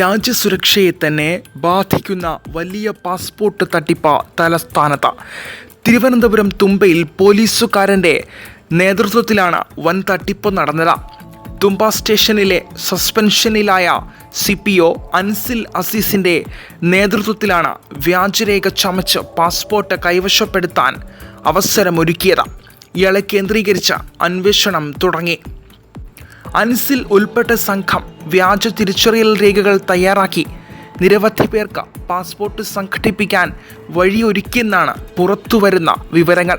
രാജ്യസുരക്ഷയെ തന്നെ ബാധിക്കുന്ന വലിയ പാസ്പോർട്ട് തട്ടിപ്പ് തലസ്ഥാനത്ത്. തിരുവനന്തപുരം തുമ്പയിൽ പോലീസുകാരന്റെ നേതൃത്വത്തിലാണ് വൻ തട്ടിപ്പ് നടന്നത്. തുമ്പ സ്റ്റേഷനിലെ സസ്പെൻഷനിലായ സി പി ഒ അൻസിൽ അസീസിന്റെ നേതൃത്വത്തിലാണ് വ്യാജരേഖ ചമച്ച് പാസ്പോർട്ട് കൈവശപ്പെടുത്താൻ അവസരമൊരുക്കിയത്. ഇയാളെ കേന്ദ്രീകരിച്ച് അന്വേഷണം തുടങ്ങി. അൻസിൽ ഉൾപ്പെട്ട സംഘം വ്യാജ തിരിച്ചറിയൽ രേഖകൾ തയ്യാറാക്കി. നിരവധി പേർക്ക് പാസ്പോർട്ട് സംഘടിപ്പിക്കാൻ വഴിയൊരുക്കിയെന്നാണ് പുറത്തുവരുന്ന വിവരങ്ങൾ.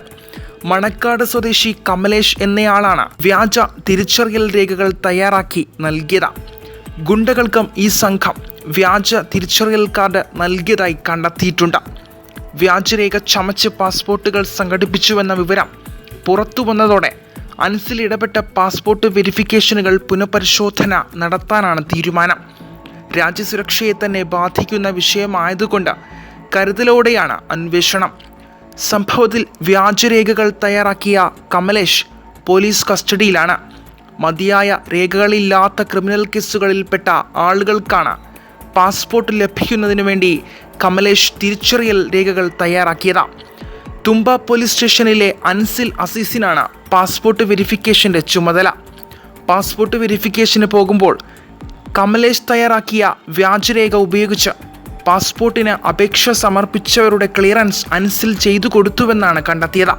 മണക്കാട് സ്വദേശി കമലേഷ് എന്നയാളാണ് വ്യാജ തിരിച്ചറിയൽ രേഖകൾ തയ്യാറാക്കി നൽകിയത്. ഗുണ്ടകൾക്കും ഈ സംഘം വ്യാജ തിരിച്ചറിയൽ കാർഡ് നൽകിയതായി കണ്ടെത്തിയിട്ടുണ്ട്. വ്യാജരേഖ ചമച്ച് പാസ്പോർട്ടുകൾ സംഘടിപ്പിച്ചുവെന്ന വിവരം പുറത്തു വന്നതോടെ അൻസിൽ ഇടപെട്ട പാസ്പോർട്ട് വെരിഫിക്കേഷനുകൾ പുനഃപരിശോധന നടത്താനാണ് തീരുമാനം. രാജ്യസുരക്ഷയെ തന്നെ ബാധിക്കുന്ന വിഷയമായതുകൊണ്ട് കരുതലോടെയാണ് അന്വേഷണം. സംഭവത്തിൽ വ്യാജരേഖകൾ തയ്യാറാക്കിയ കമലേഷ് പോലീസ് കസ്റ്റഡിയിലാണ്. മതിയായ രേഖകളില്ലാത്ത ക്രിമിനൽ കേസുകളിൽപ്പെട്ട ആളുകൾക്കാണ് പാസ്പോർട്ട് ലഭിക്കുന്നതിന് വേണ്ടി കമലേഷ് തിരിച്ചറിയൽ രേഖകൾ തയ്യാറാക്കിയത്. തുമ്പ പോലീസ് സ്റ്റേഷനിലെ അൻസിൽ അസീസിനാണ് പാസ്പോർട്ട് വെരിഫിക്കേഷന്റെ ചുമതല. പാസ്പോർട്ട് വെരിഫിക്കേഷന് പോകുമ്പോൾ കമലേഷ് തയ്യാറാക്കിയ വ്യാജരേഖ ഉപയോഗിച്ച് പാസ്പോർട്ടിന് അപേക്ഷ സമർപ്പിച്ചവരുടെ ക്ലിയറൻസ് അൻസിൽ ചെയ്തു കൊടുത്തുവെന്നാണ് കണ്ടെത്തിയത്.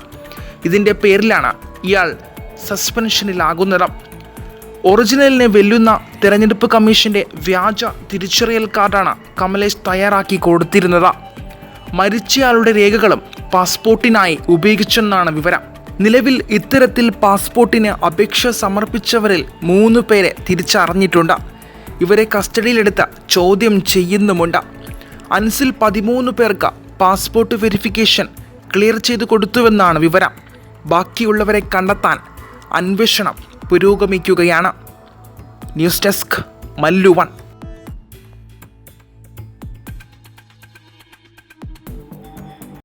ഇതിന്റെ പേരിലാണ് ഇയാൾ സസ്പെൻഷനിലാകുന്നത്. ഒറിജിനലിനെ വെല്ലുന്ന തിരഞ്ഞെടുപ്പ് കമ്മീഷന്റെ വ്യാജ തിരിച്ചറിയൽ കാർഡാണ് കമലേഷ് തയ്യാറാക്കി കൊടുത്തിരുന്നത്. മരിച്ചയാളുടെ രേഖകളും പാസ്പോർട്ടിനായി ഉപയോഗിച്ചെന്നാണ് വിവരം. നിലവിൽ ഇത്തരത്തിൽ പാസ്പോർട്ടിന് അപേക്ഷ സമർപ്പിച്ചവരിൽ മൂന്ന് പേരെ തിരിച്ചറിഞ്ഞിട്ടുണ്ട്. ഇവരെ കസ്റ്റഡിയിലെടുത്ത് ചോദ്യം ചെയ്യുന്നുമുണ്ട്. അൻസിൽ പതിമൂന്ന് പേർക്ക് പാസ്പോർട്ട് വെരിഫിക്കേഷൻ ക്ലിയർ ചെയ്തു കൊടുത്തുവെന്നാണ് വിവരം. ബാക്കിയുള്ളവരെ കണ്ടെത്താൻ അന്വേഷണം പുരോഗമിക്കുകയാണ്. News desk Mallu one.